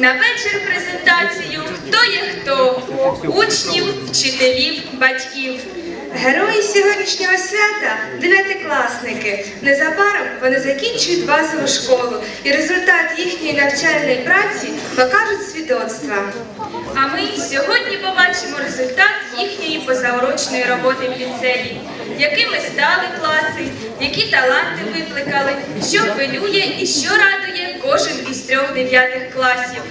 на вечір презентацію, хто є хто, учнів, вчителів, батьків. Герої сьогоднішнього свята дев'ятикласники. Незабаром вони закінчують базову школу, і результат їхньої навчальної праці покажуть свідоцтва. А ми сьогодні побачимо результат їхньої позаурочної роботи в ліцеї, якими стали класи, які таланти викликали, що хвилює і що радує кожен із трьох дев'ятих класів.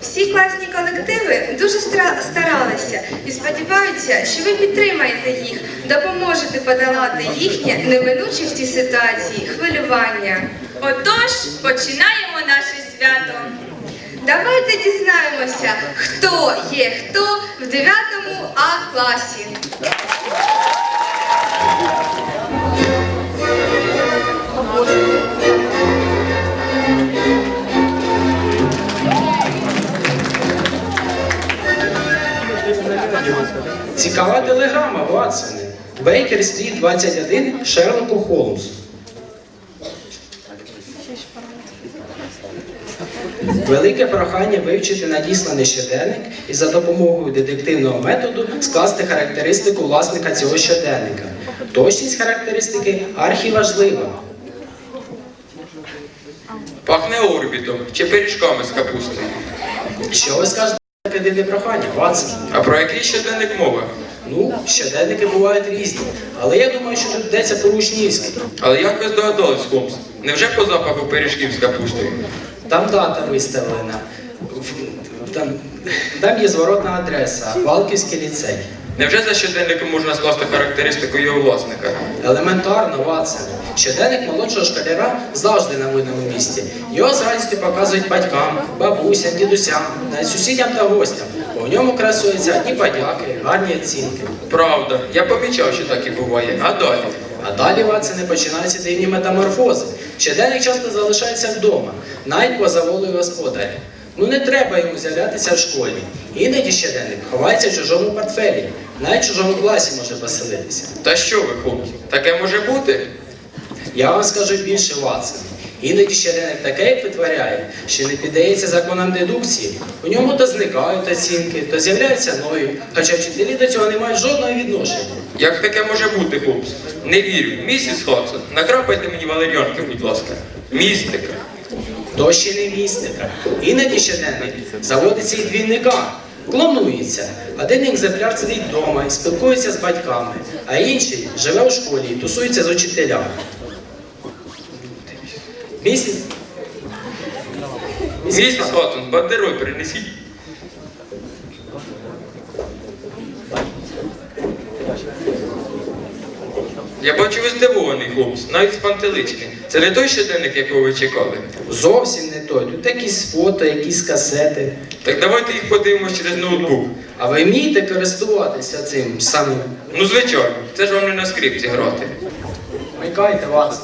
Всі класні колективи дуже старалися і сподіваються, що ви підтримаєте їх, допоможете подолати їхнє неминуче в цій ситуації хвилювання. Отож, починаємо наше свято. Давайте дізнаємося, хто є хто в 9 А класі. Цікава телеграма, Ватсоне. Бейкер Стріт 21 Шерлоку Холмсу. Велике прохання вивчити надісланий щоденник і за допомогою детективного методу скласти характеристику власника цього щоденника. Точність характеристики архіважлива. Пахне орбітом чи пиріжками з капустою. Що ви скажете на таке прохання, Ватсон? А про який щоденник мова? Ну, щоденники бувають різні, але я думаю, що тут йдеться про учнівський. Але як ви здогадались, Холмс? Невже по запаху пиріжків з капустою? Там дата виставлена. В- Там, там є зворотна адреса, Валківський ліцей. Невже за щоденником можна скласти характеристику його власника? Елементарно, Ватсон. Щоденник молодшого школяра завжди на видному місці. Його з радістю показують батькам, бабусям, дідусям, навіть сусідям та гостям. У ньому красуються і подяки, гарні оцінки. Правда, я помічав, що так і буває. А далі? А далі Ватсоне починаються дивні метаморфози. Щоденник часто залишається вдома, навіть поза волею господаря. Ну не треба йому з'являтися в школі. Іноді щоденник ховається в чужому портфелі, навіть в чужому класі може поселитися. Та що ви, хлопці, Таке може бути? Я вам скажу більше, Ватсон. Іноді щоденник таке як витворяє, що не піддається законам дедукції. У ньому то зникають оцінки, то з'являються нові, хоча вчителі до цього не мають жодного відношення. Як таке може бути, Холмс? Не вірю. Місіс Хадсон, накрапайте мені валеріанки, будь ласка. Містика. То ще не містика. Іноді щоденник заводиться і двійника, клонується. Один екземпляр сидить вдома і спілкується з батьками, а інший живе у школі і тусується з учителями. Місяць. Місіс Хадсон, бандероль принесіть. Я бачу, ви здивований, Холмс, навіть з пантелички. Це не той щоденник, якого ви чекали. Зовсім не той. Тут якісь фото, якісь касети. Так давайте їх подивимось через ноутбук. А ви вмієте користуватися цим самим? Ну, звичайно, це ж вам не на скрипці грати. Вмикайте вас.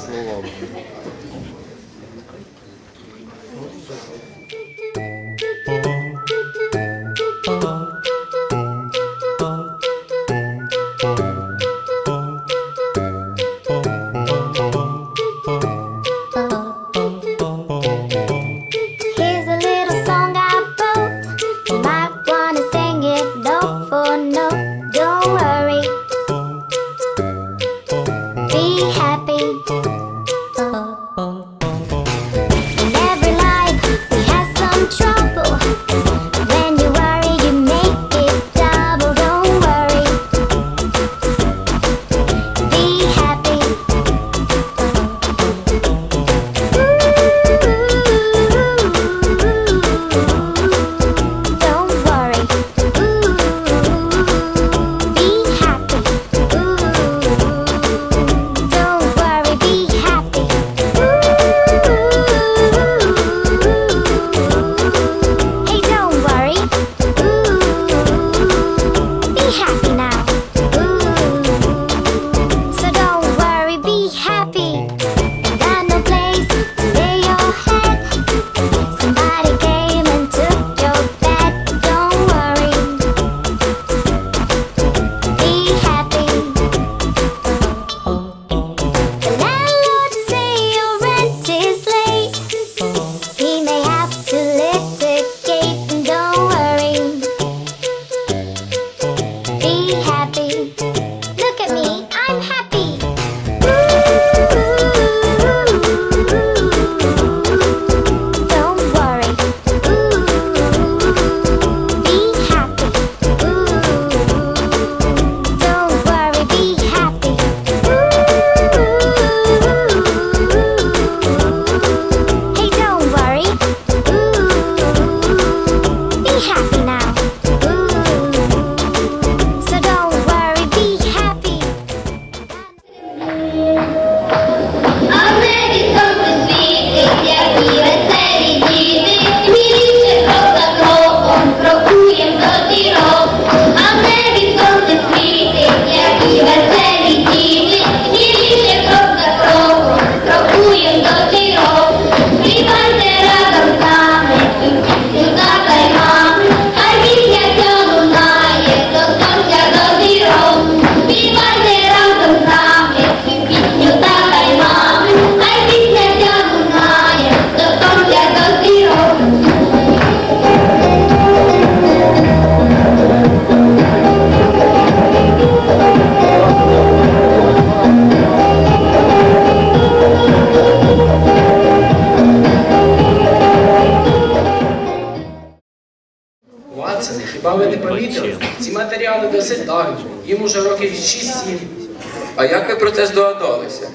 Це здогадалися?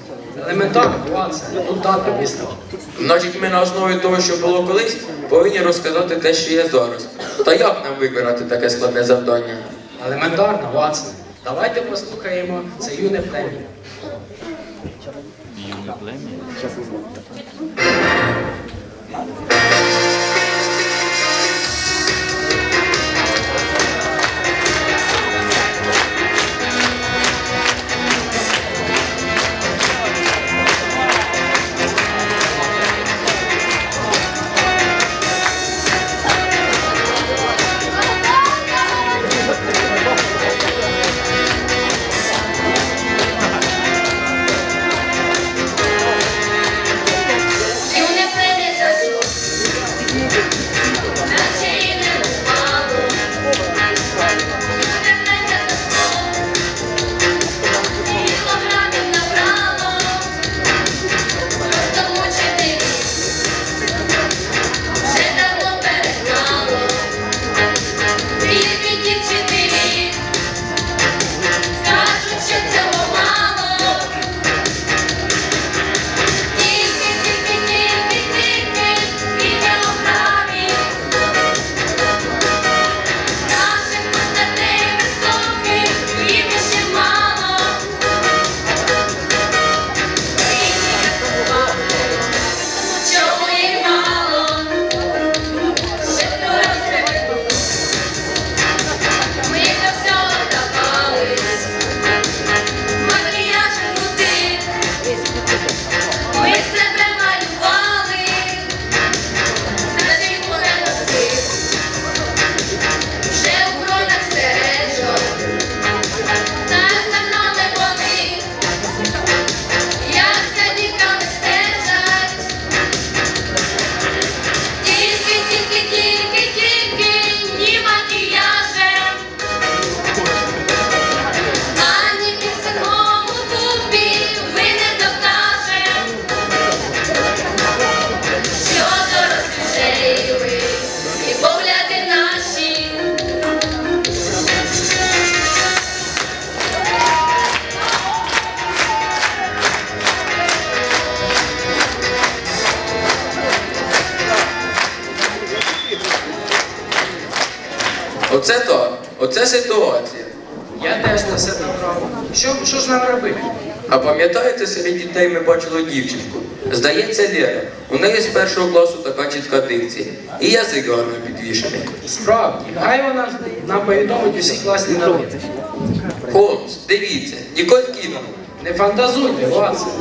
Елементарно, Ватсоне, тут дата міста. Значить, ми на основі того, що було колись, повинні розказати те, що є зараз. Та як нам виконати таке складне завдання? Елементарно, Ватсоне. Давайте послухаємо це юне плем'я. Юне пам'ятаєте, серед дітей ми бачили дівчинку? Здається, Лера. У неї з першого класу така чітка дикція. І язик гарно підвішений. Справді, хай вона нам повідомить усі класні новини. Холмс, дивіться, Ніколь Кідман. Не фантазуйте, Ватсоне.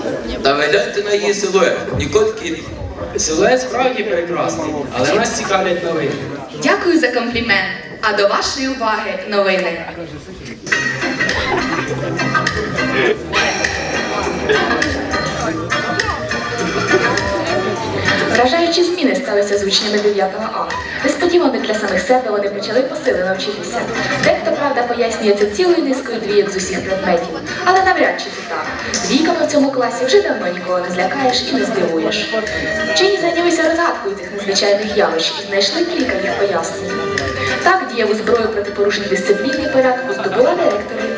Та гляньте на її силует. Ніколь Кідман. Силует справді прекрасний, але нас цікавлять новини. Дякую за комплімент. А до вашої уваги новини. Вражаючі зміни сталися з учнями 9 А. Несподівано для самих себе вони почали посилено вчитися. Дехто, правда, пояснює це цілою низкою двійок з усіх предметів. Але навряд чи це так. Двійками в цьому класі вже давно нікого не злякаєш і не здивуєш. Вчені зайнялися розгадкою цих незвичайних явищ і знайшли кілька їх пояснень. Так дієву зброю проти порушень дисципліни і порядку здобула директор ліцею.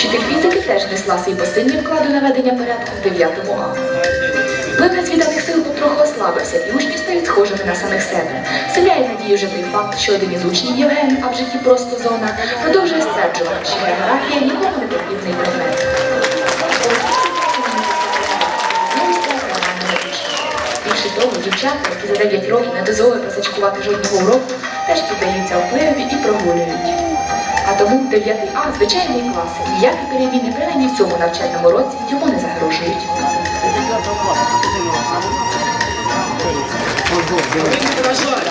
Вчитель фізики теж несла свій посильний вклад у наведення порядку в 9 А. Вплив незвіданих сил потроху ослабився, і учні стають схожими на самих себе. Вселяє надію вже той факт, що один із учнів Євген, а в житті просто зона, продовжує стверджувати, що географія нікому не потрібний предмет. Більше того, дівчата, які за 9 років не дозволили просачкувати жодного уроку, теж піддаються впливові і прогулюють. А тому 9 А звичайний клас, і ніякі переміни принаймні в цьому навчальному році йому не загрожують. Ви вражаєте.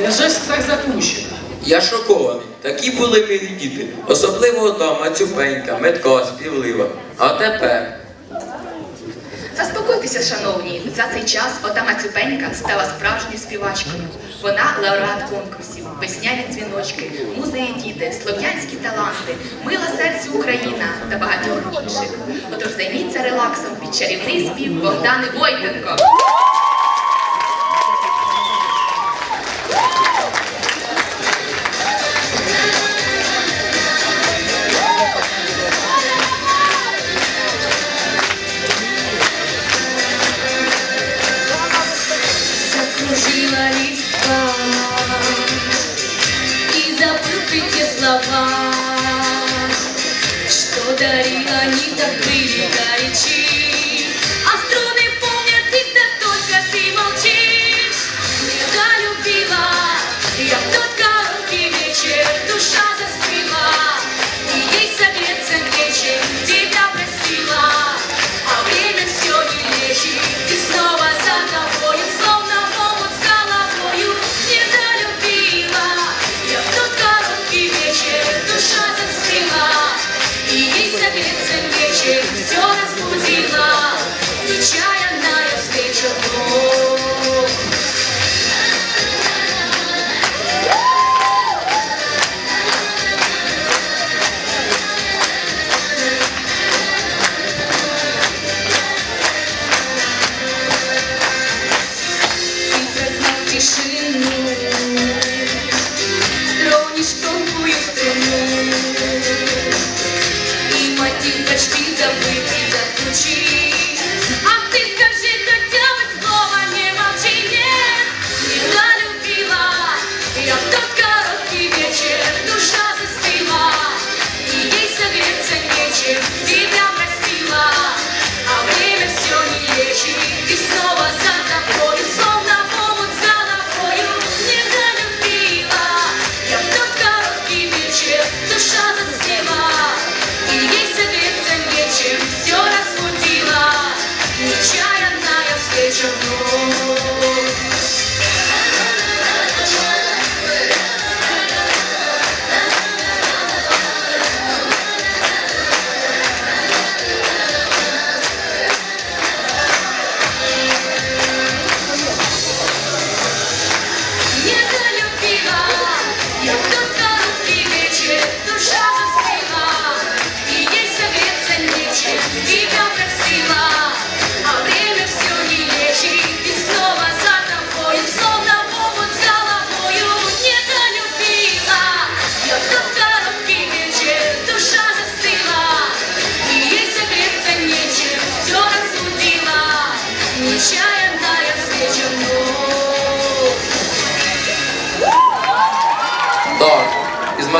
Невже ж так запущено? Я шокований. Такі були милі діти. Особливо одна Мацюпенька, метка, співлива. А тепер. Заспокойтеся, шановні, за цей час ота Мацюпенька стала справжньою співачкою. Вона лауреат конкурсів, весняні дзвіночки, музеї діти, слов'янські таланти, мила серцю Україна та багатьох інших. Отож займіться релаксом під чарівний спів Богдани Войтенко. Почти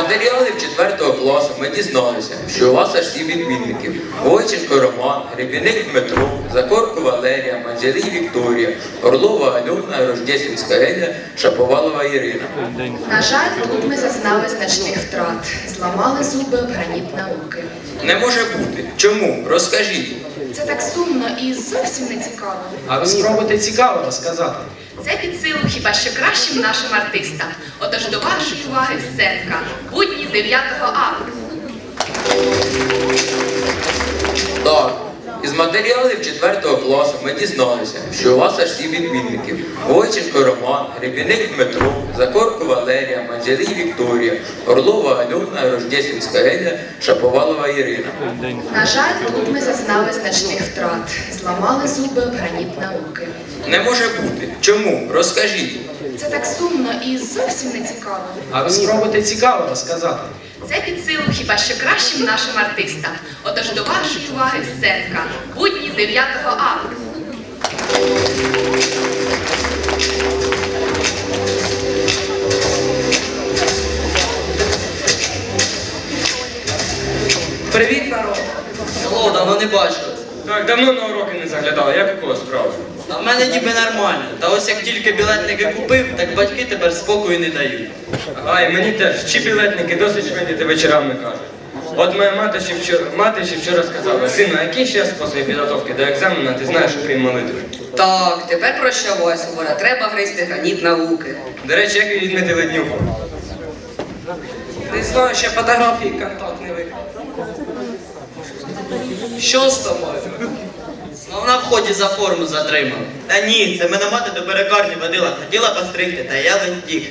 матеріалів 4 класу ми дізналися, що у вас аж сім відмінників. Войченко Роман, Гребіник Дмитро, Закорко Валерія, Манжелій Вікторія, Орлова Альона, Рождєсівська Еля, Шаповалова Ірина. На жаль, тут ми зазнали значних втрат, зламали зуби об граніт науки. Не може бути. Чому? Розкажіть. Це так сумно і зовсім не цікаво. А ви спробуйте цікаво розказати. Це під силу хіба що кращим нашим артистам. Отож до вашої уваги сценка. Будні 9 А. Так, із матеріалів 4 класу ми дізналися, що у вас аж сім відмінників. Войченко Роман, Гребіник Дмитро, Закорко Валерія, Манжелій Вікторія, Орлова Альона, Рождєсівська Еля, Шаповалова Ірина. На жаль, тут ми зазнали значних втрат, зламали зуби об граніт науки. Не може бути. Чому? Розкажіть. Це так сумно і зовсім не цікаво. А ви спробуйте цікаво розказати. Це під силу хіба що кращим нашим артистам. Отож до вашої уваги сценка. Будні 9 А. Привіт, народ! Алло, давно не бачили. Так, давно на уроки не заглядали, як у кого справа? А в мене ніби нормально. Та ось як тільки білетники купив, так батьки тепер спокою не дають. Ага, і мені теж, чи білетники досить швидкі вечорами кажуть. От моя мати ще вчора, мати ще вчора сказала, сину, а який ще спосіб підготовки до екзамену, ти знаєш, окрім молитви? Так, тепер прощавай, Суворя, треба гризти граніт науки. До речі, як ви відмітили днюху? Не знаю, ще фотографії контакт не виклав. Що з тобою? На вході за форму затримав. Та ні, це мене мати до перекарні водила, хотіла постригти, та я втік.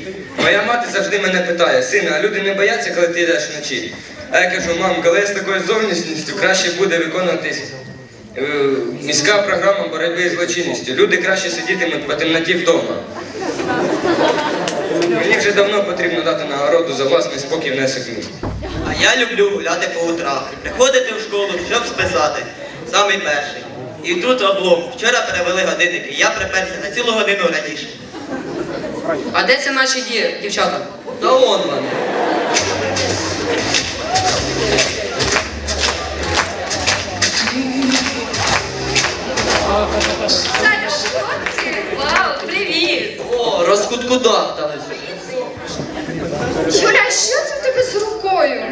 Моя мати завжди мене питає, сина, а люди не бояться, коли ти йдеш вночі? А я кажу, мам, коли я з такою зовнішністю краще буде виконуватись е, міська програма боротьби з злочинністю. Люди краще сидітимуть по темноті вдома. Мені вже давно потрібно дати нагороду за власний спокій внесок міст. А я люблю гуляти по утрах приходити в школу, щоб списати. Самий перший. І тут облом. Вчора перевели годинники, я приперся на цілу годину раніше. А де це наші ді, дівчата? Та вон вони. Вау, привіт! О, розкуткудахтались. Юля, що це в тебе з рукою?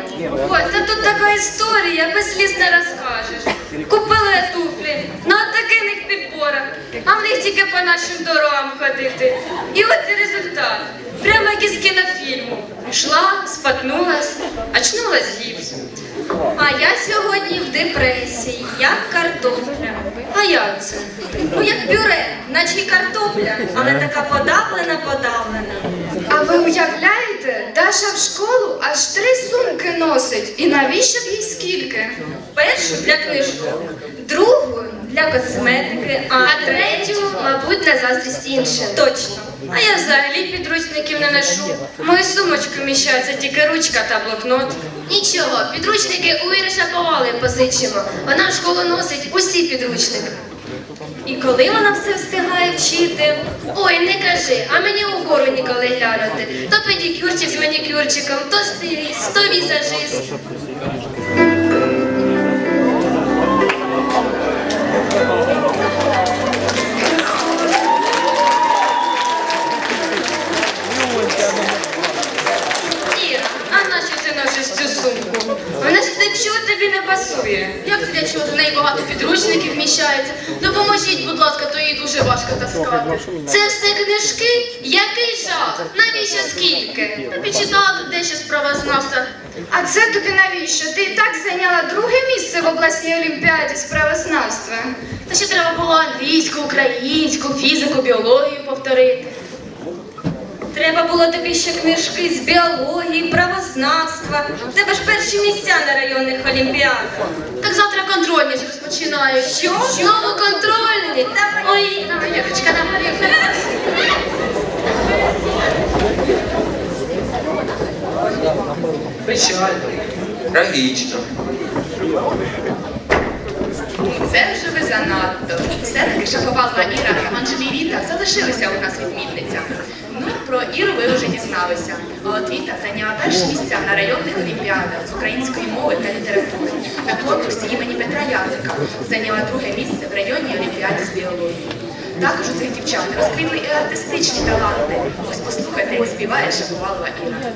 Ой, та тут така історія, без сліз не розкажеш. Купила туфлі на таких підборах, а в них тільки по нашим дорогам ходити. І от результат. Прямо як із кінофільму. Йшла, спатнулась, очнулась гіпс. А я сьогодні в депресії, як картопля. А як це? Ну як пюре, наче й картопля, але така подавлена, подавлена. А ви уявляєте, Даша в школу аж три сумки носить. І навіщо б їй скільки? Першу для книжок, другу для косметики, а, третю, мабуть, на заздрість іншим. Точно. А я взагалі підручників не ношу. В мою сумочку вміщається тільки ручка та блокнот. Нічого, підручники у Іри Шаповали позичимо. Вона в школу носить усі підручники. І коли вона все встигає вчити? Ой, не кажи, а мені угору ніколи глянути. То педикюрчик з манікюрчиком, то стиліст, то візажист. Чого тобі не пасує? Як це для чого? В неї багато підручників вміщається. Допоможіть, будь ласка, то їй дуже важко таскати. Це все книжки? Який жах? Навіщо скільки? Та підчитала тут дещо з правознавства. А це тобі навіщо? Ти і так зайняла друге місце в обласній олімпіаді з правознавства. Та ще треба було англійську, українську, фізику, біологію повторити. Тобі ще книжки з біології, правознавства. В тебе ж перші місця на районних олімпіадах. Так завтра контрольні ж розпочинають. Що? Знову контрольні? Ой, давай, Ірочка, давай. Печально. Трагічно. Це вже ви занадто. Все-таки Шаповална Іра та Анжелі Віта залишилися у нас відмінницями. Ну, про Іру ви вже дізналися. А Віта зайняла перші місця на районних олімпіадах з української мови та літератури. На конкурсі імені Петра Яцика зайняла друге місце в районній олімпіаді з біології. Також у цих дівчат розкрили і артистичні таланти. Ось послухайте, як співає Шаповалова Іра.